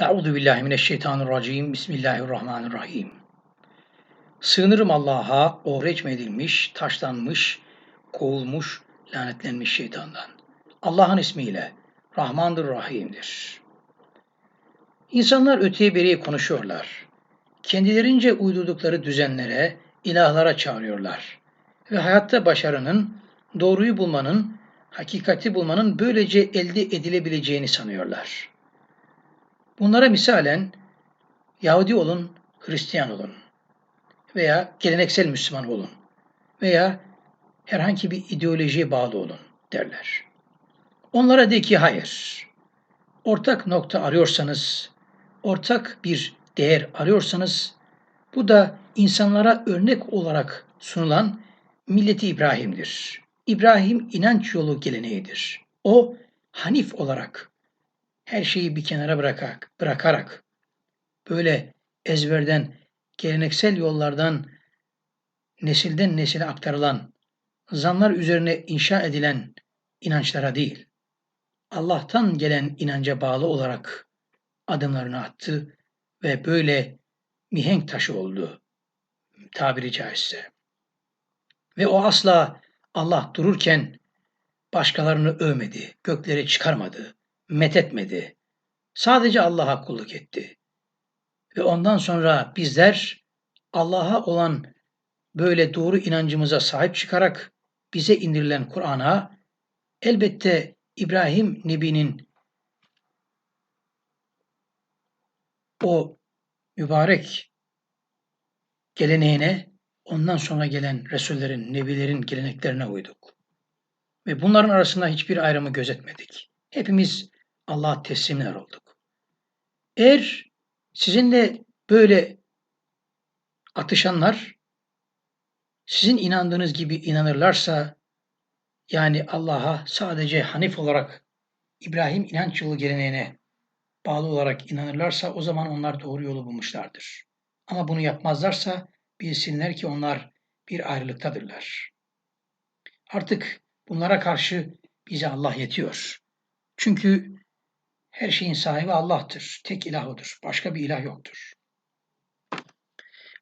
Euzu billahi mineşşeytanirracim. Bismillahirrahmanirrahim. Sığınırım Allah'a o recmedilmiş, taşlanmış, kovulmuş, lanetlenmiş şeytandan. Allah'ın ismiyle Rahmandır, Rahim'dir. İnsanlar öteye beriye konuşuyorlar. Kendilerince uydurdukları düzenlere, ilahlara çağırıyorlar. Ve hayatta başarının, doğruyu bulmanın, hakikati bulmanın böylece elde edilebileceğini sanıyorlar. Bunlara misalen Yahudi olun, Hristiyan olun veya geleneksel Müslüman olun veya herhangi bir ideolojiye bağlı olun derler. Onlara de ki hayır. Ortak nokta arıyorsanız, ortak bir değer arıyorsanız bu da insanlara örnek olarak sunulan milleti İbrahim'dir. İbrahim inanç yolu geleneğidir. O Hanif olarak her şeyi bir kenara bırakarak, bırakarak böyle ezberden, geleneksel yollardan nesilden nesile aktarılan, zanlar üzerine inşa edilen inançlara değil, Allah'tan gelen inanca bağlı olarak adımlarını attı ve böyle mihenk taşı oldu tabiri caizse. Ve o asla Allah dururken başkalarını övmedi, göklere çıkarmadı, methetmedi. Sadece Allah'a kulluk etti. Ve ondan sonra bizler Allah'a olan böyle doğru inancımıza sahip çıkarak bize indirilen Kur'an'a elbette İbrahim Nebi'nin o mübarek geleneğine ondan sonra gelen Resullerin, Nebilerin geleneklerine uyduk. Ve bunların arasında hiçbir ayrımı gözetmedik. Hepimiz Allah'a teslimler olduk. Eğer sizinle böyle atışanlar sizin inandığınız gibi inanırlarsa yani Allah'a sadece Hanif olarak İbrahim inanç yolu geleneğine bağlı olarak inanırlarsa o zaman onlar doğru yolu bulmuşlardır. Ama bunu yapmazlarsa bilsinler ki onlar bir ayrılıktadırlar. Artık bunlara karşı bize Allah yetiyor. Çünkü her şeyin sahibi Allah'tır. Tek ilah. Başka bir ilah yoktur.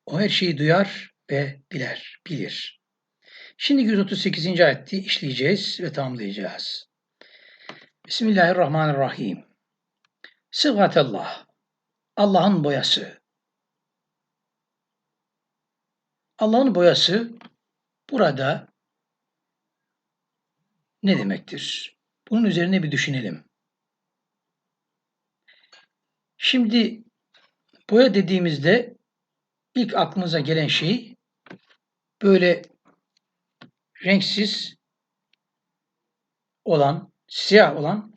O her şeyi duyar ve biler, bilir. Şimdi 138. ayeti işleyeceğiz ve tamamlayacağız. Bismillahirrahmanirrahim. Sıvgatellah. Allah'ın boyası. Allah'ın boyası burada ne demektir? Bunun üzerine bir düşünelim. Şimdi boya dediğimizde ilk aklımıza gelen şey böyle renksiz olan, siyah olan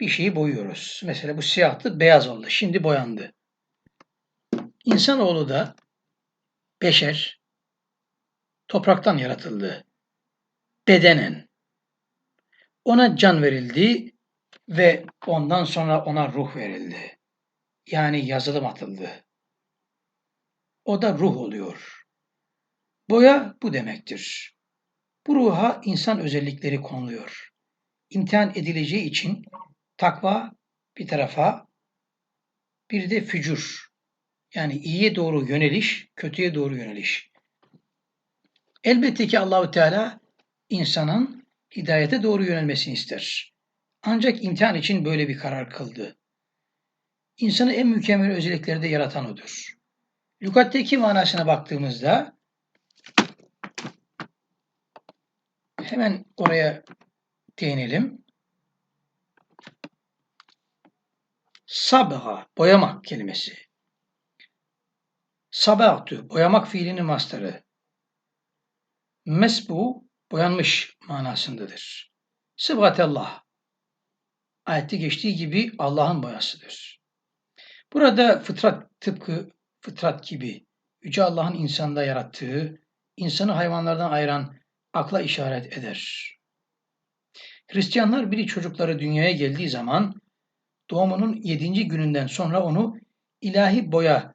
bir şeyi boyuyoruz. Mesela bu siyahtı beyaz oldu. Şimdi boyandı. İnsanoğlu da beşer topraktan yaratıldı. Bedenen. Ona can verildi ve ondan sonra ona ruh verildi yani yazılım atıldı. O da ruh oluyor. Boya bu demektir. Bu ruha insan özellikleri konuluyor. İmtihan edileceği için takva bir tarafa, bir de fücur. Yani iyiye doğru yöneliş, kötüye doğru yöneliş. Elbette ki Allahü Teala insanın hidayete doğru yönelmesini ister. Ancak imtihan için böyle bir karar kıldı. İnsanı en mükemmel özellikleri de yaratan odur. Lügatteki manasına baktığımızda hemen oraya değinelim. Sabha, boyamak kelimesi. Sabahtu, boyamak fiilinin mastarı. Mesbu, boyanmış manasındadır. Sıbgatellah, ayette geçtiği gibi Allah'ın boyasıdır. Burada fıtrat tıpkı fıtrat gibi Yüce Allah'ın insanda yarattığı, insanı hayvanlardan ayıran akla işaret eder. Hristiyanlar biri çocukları dünyaya geldiği zaman doğumunun yedinci gününden sonra onu ilahi boya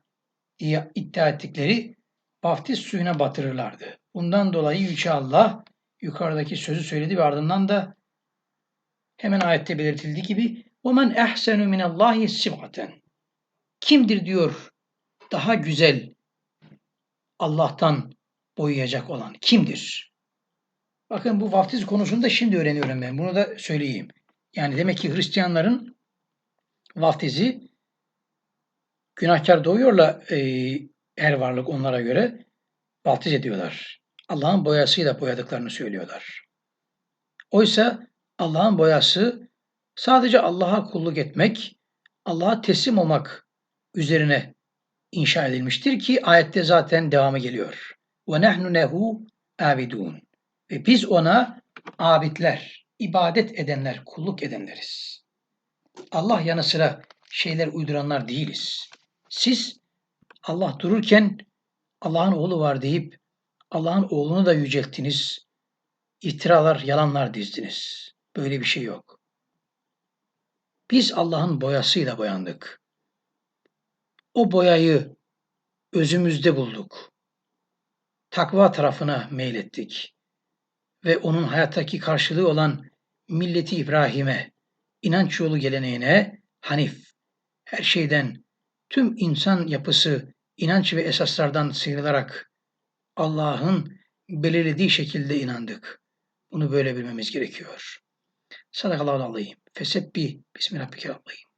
diye iddia ettikleri vaftiz suyuna batırırlardı. Bundan dolayı Yüce Allah yukarıdaki sözü söyledi ve ardından da hemen ayette belirtildiği gibi وَمَنْ اَحْسَنُ مِنَ اللّٰهِ سِبْغَةً Kimdir diyor daha güzel Allah'tan boyayacak olan kimdir? Bakın bu vaftiz konusunda şimdi öğreniyorum ben. Bunu da söyleyeyim. Yani demek ki Hristiyanların vaftizi günahkar doğuyorla e, her varlık onlara göre vaftiz ediyorlar. Allah'ın boyasıyla boyadıklarını söylüyorlar. Oysa Allah'ın boyası sadece Allah'a kulluk etmek, Allah'a teslim olmak üzerine inşa edilmiştir ki ayette zaten devamı geliyor. Ve nahnu nehu abidun. Ve biz ona abidler, ibadet edenler, kulluk edenleriz. Allah yanı sıra şeyler uyduranlar değiliz. Siz Allah dururken Allah'ın oğlu var deyip Allah'ın oğlunu da yücelttiniz. İftiralar, yalanlar dizdiniz. Böyle bir şey yok. Biz Allah'ın boyasıyla boyandık. O boyayı özümüzde bulduk. Takva tarafına meylettik. Ve onun hayattaki karşılığı olan milleti İbrahim'e, inanç yolu geleneğine, Hanif, her şeyden, tüm insan yapısı, inanç ve esaslardan sıyrılarak Allah'ın belirlediği şekilde inandık. Bunu böyle bilmemiz gerekiyor. Sadakallahu aleyhim. Fesebbi. Bismillahirrahmanirrahim.